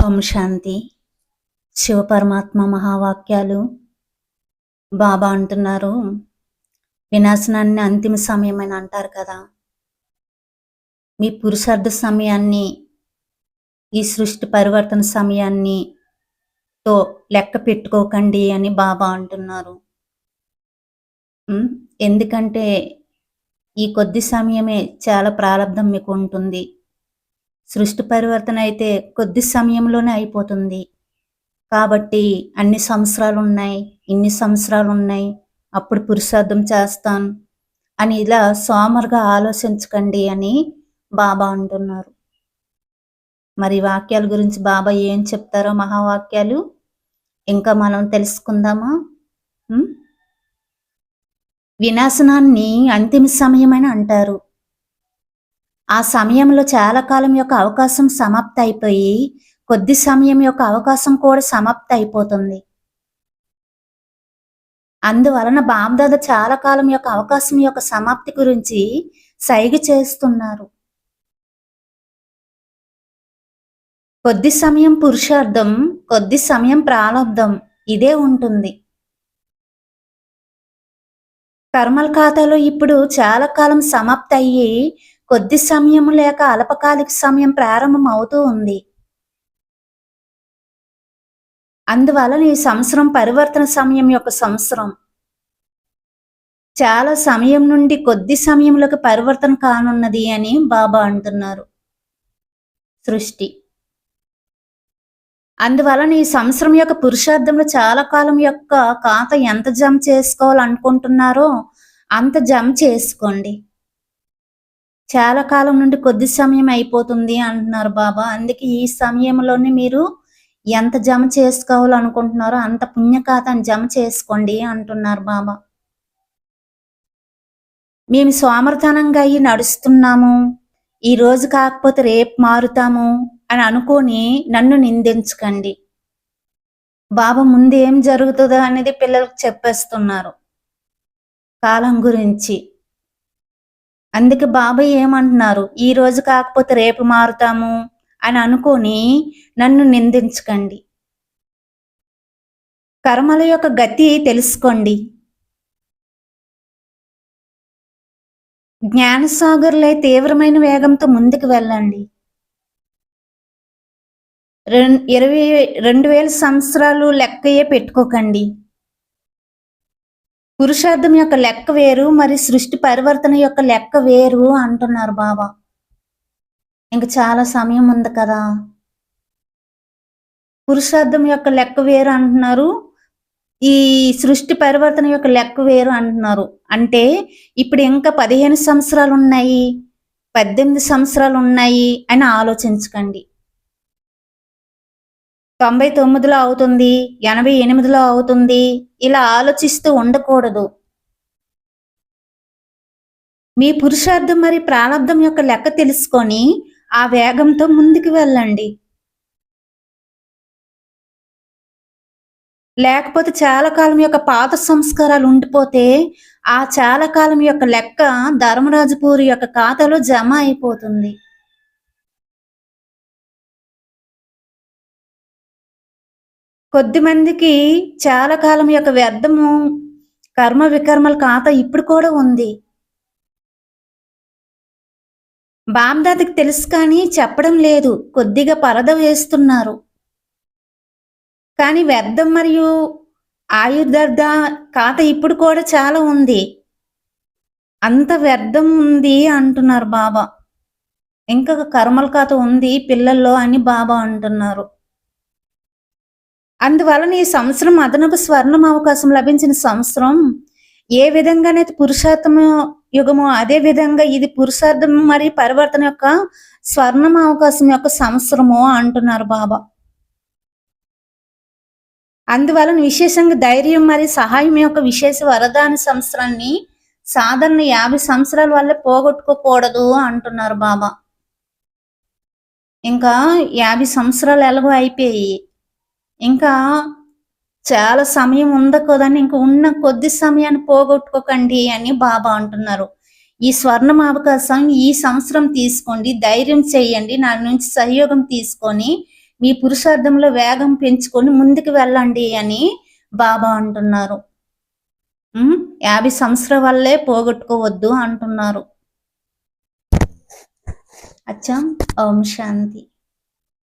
ఓం శాంతి. శివపరమాత్మ మహావాక్యాలు బాబా అంటున్నారు. వినాశనాన్ని అంతిమ సమయం అని అంటారు కదా. మీ పురుషార్థ సమయాన్ని ఈ సృష్టి పరివర్తన సమయాన్ని తో లెక్క పెట్టుకోకండి అని బాబా అంటున్నారు. ఉమ్, ఎందుకంటే ఈ కొద్ది సమయమే చాలా ప్రారంభం మీకు ఉంటుంది. సృష్టి పరివర్తన అయితే కొద్ది సమయంలోనే అయిపోతుంది. కాబట్టి అన్ని సంవత్సరాలు ఉన్నాయి ఇన్ని సంవత్సరాలు ఉన్నాయి అప్పుడు పురుషార్థం చేస్తాను అని ఇలా సోమరుగా ఆలోచించకండి అని బాబా అంటున్నారు. మరి వాక్యాల గురించి బాబా ఏం చెప్తారో మహావాక్యాలు? ఇంకా మనం తెలుసుకుందామా? వినాశనాన్ని అంతిమ సమయమని అంటారు. ఆ సమయంలో చాలా కాలం యొక్క అవకాశం సమాప్తి అయిపోయి కొద్ది సమయం యొక్క అవకాశం కూడా సమాప్తి అయిపోతుంది అందువలన బామ్దాద చాలా కాలం యొక్క అవకాశం యొక్క సమాప్తి గురించి సైగ చేస్తున్నారు. కొద్ది సమయం పురుషార్థం కొద్ది సమయం ప్రారంధం ఇదే ఉంటుంది. కర్మల ఖాతాలో ఇప్పుడు చాలా కాలం సమాప్తి అయ్యి కొద్ది సమయం లేక అల్పకాలిక సమయం ప్రారంభం అవుతూ ఉంది. అందువలన ఈ సంవత్సరం పరివర్తన సమయం యొక్క సంవత్సరం. చాలా సమయం నుండి కొద్ది సమయంలోకి పరివర్తన కానున్నది అని బాబా అంటున్నారు. సృష్టి. అందువలన ఈ సంవత్సరం యొక్క పురుషార్థంలో చాలా కాలం యొక్క ఖాతా ఎంత జమ చేసుకోవాలనుకుంటున్నారో అంత జమ చేసుకోండి. చాలా కాలం నుండి కొద్ది సమయం అయిపోతుంది అంటున్నారు బాబా. అందుకే ఈ సమయంలోనే మీరు ఎంత జమ చేసుకోవాలనుకుంటున్నారో అంత పుణ్య ఖాతాను జమ చేసుకోండి అంటున్నారు బాబా. మేము సోమర్థనంగా అయ్యి నడుస్తున్నాము. ఈ రోజు కాకపోతే రేపు మారుతాము అని అనుకొని నన్ను నిందించకండి. బాబా ముందు ఏం జరుగుతుందో అనేది పిల్లలకు చెప్పేస్తున్నారు. కాలం గురించి అందుకే బాబాయ్ ఏమంటున్నారు ఈ రోజు కాకపోతే రేపు మారుతాము అని అనుకొని నన్ను నిందించకండి. కర్మల యొక్క గతి తెలుసుకోండి. జ్ఞానసాగర్లే తీవ్రమైన వేగంతో ముందుకు వెళ్ళండి. రెండు ఇరవై రెండు వేల సంవత్సరాలు లెక్కయే పెట్టుకోకండి. పురుషార్థం యొక్క లెక్క వేరు మరి సృష్టి పరివర్తన యొక్క లెక్క వేరు అంటున్నారు బాబా ఇంక చాలా సమయం ఉంది కదా. పురుషార్థం యొక్క లెక్క వేరు అంటున్నారు ఈ సృష్టి పరివర్తన యొక్క లెక్క వేరు అంటున్నారు. అంటే ఇప్పుడు ఇంకా పదిహేను సంవత్సరాలు ఉన్నాయి పద్దెనిమిది సంవత్సరాలు ఉన్నాయి అని ఆలోచించకండి. తొంభై తొమ్మిదిలో అవుతుంది ఎనభై ఎనిమిదిలో అవుతుంది. ఇలా ఆలోచిస్తూ ఉండకూడదు. మీ పురుషార్థం మరి ప్రారంధం యొక్క లెక్క తెలుసుకొని ఆ వేగంతో ముందుకు వెళ్ళండి. లేకపోతే చాలా కాలం యొక్క పాత సంస్కారాలు ఉండిపోతే ఆ చాలా కాలం యొక్క లెక్క ధర్మరాజుపూరి యొక్క ఖాతాలో జమ అయిపోతుంది. కొద్ది మందికి చాలా కాలం యొక్క వ్యర్థము కర్మ వికర్మల ఖాత ఇప్పుడు కూడా ఉంది. బామ్దాదికి తెలుసు కానీ చెప్పడం లేదు. కొద్దిగా పరద వేస్తున్నారు. కానీ వ్యర్థం మరియు ఆయుర్దర్ద ఖాత ఇప్పుడు కూడా చాలా ఉంది. అంత వ్యర్థం ఉంది అంటున్నారు బాబా. ఇంకా కర్మల ఖాత ఉంది పిల్లల్లో అని బాబా అంటున్నారు. అందువలన ఈ సంవత్సరం అదనపు స్వర్ణం అవకాశం లభించిన సంవత్సరం ఏ విధంగానైతే పురుషార్థము యుగము అదే విధంగా ఇది పురుషార్థం మరియు పరివర్తన యొక్క స్వర్ణం అవకాశం యొక్క సంవత్సరము అంటున్నారు బాబా. అందువలన విశేషంగా ధైర్యం మరియు సహాయం యొక్క విశేష వరదాన సంవత్సరాన్ని సాధారణ యాభై సంవత్సరాల వల్ల పోగొట్టుకోకూడదు అంటున్నారు బాబా. ఇంకా యాభై సంవత్సరాలు ఎలాగో అయిపోయాయి ఇంకా చాలా సమయం ఉంద కదండి. ఇంకా ఉన్న కొద్ది సమయాన్ని పోగొట్టుకోకండి అని బాబా అంటున్నారు. ఈ స్వర్ణం అవకాశం ఈ సంవత్సరం తీసుకోండి ధైర్యం చేయండి నా నుంచి సహయోగం తీసుకొని మీ పురుషార్థంలో వేగం పెంచుకొని ముందుకు వెళ్ళండి అని బాబా అంటున్నారు. యాభై సంవత్సరం వల్లే పోగొట్టుకోవద్దు అంటున్నారు. అచ్చా ఓం శాంతి.